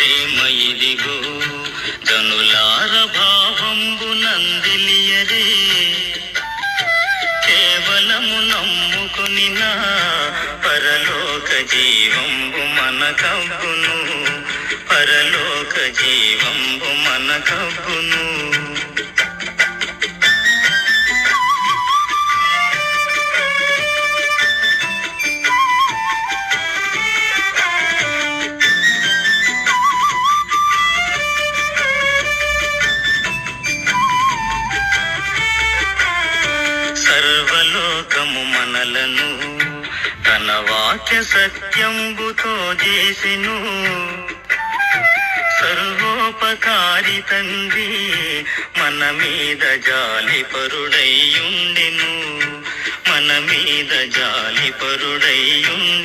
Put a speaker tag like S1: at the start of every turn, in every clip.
S1: ప్రేమ ఇదిగో జనులార భావంబు నందినియరే కేవలము నమ్ముకుని నా పరలోక జీవంబు మన కబ్బును పరలోక జీవంబు మన కబ్బును మనలను తన వాక్య సత్యంబుతో చేసిను. సర్వోపకారి తండ్రి మన మీద జాలి పరుడైయుండెను మన మీద జాలి పరుడైయుండెను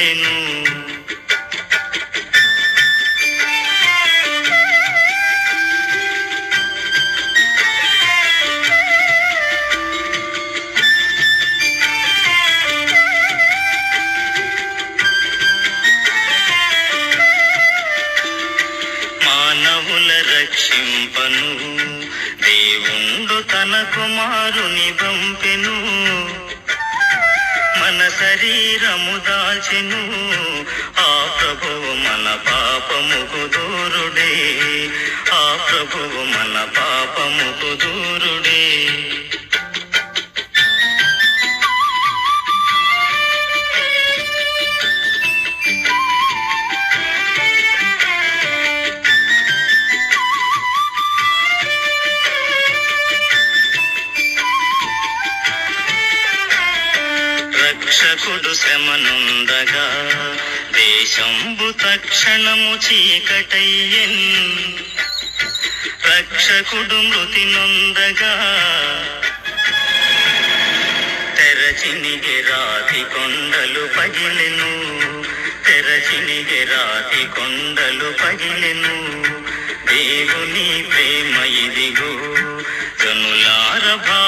S1: దేవుండు తన కుమారుని పంపెను మన శరీరము దాచెను ఆ ప్రభువు మన పాపముకు రక్షకుడు శ్రమనుందగా దేశంబు తక్షణము చీకటయ్యెన్. రక్షకుడు మృతి నొందగా తెరచినిగి రాతి కొండలు పగిలెను. తెరచినిగి రాతి కొండలు పగిలెను. దేవుని ప్రేమ ఇదిగో జనులార భా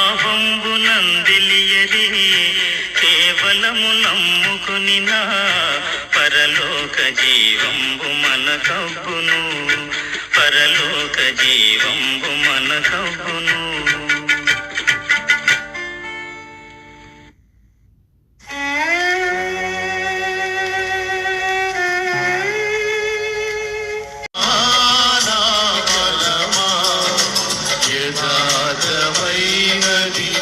S1: పరలోక జీవంబు మన కబ్బును పరలోక జీవంబు మన కబ్బును
S2: Yeah.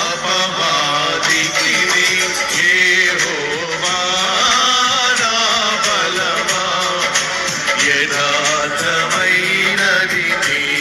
S2: అపవాదికి ఏ హో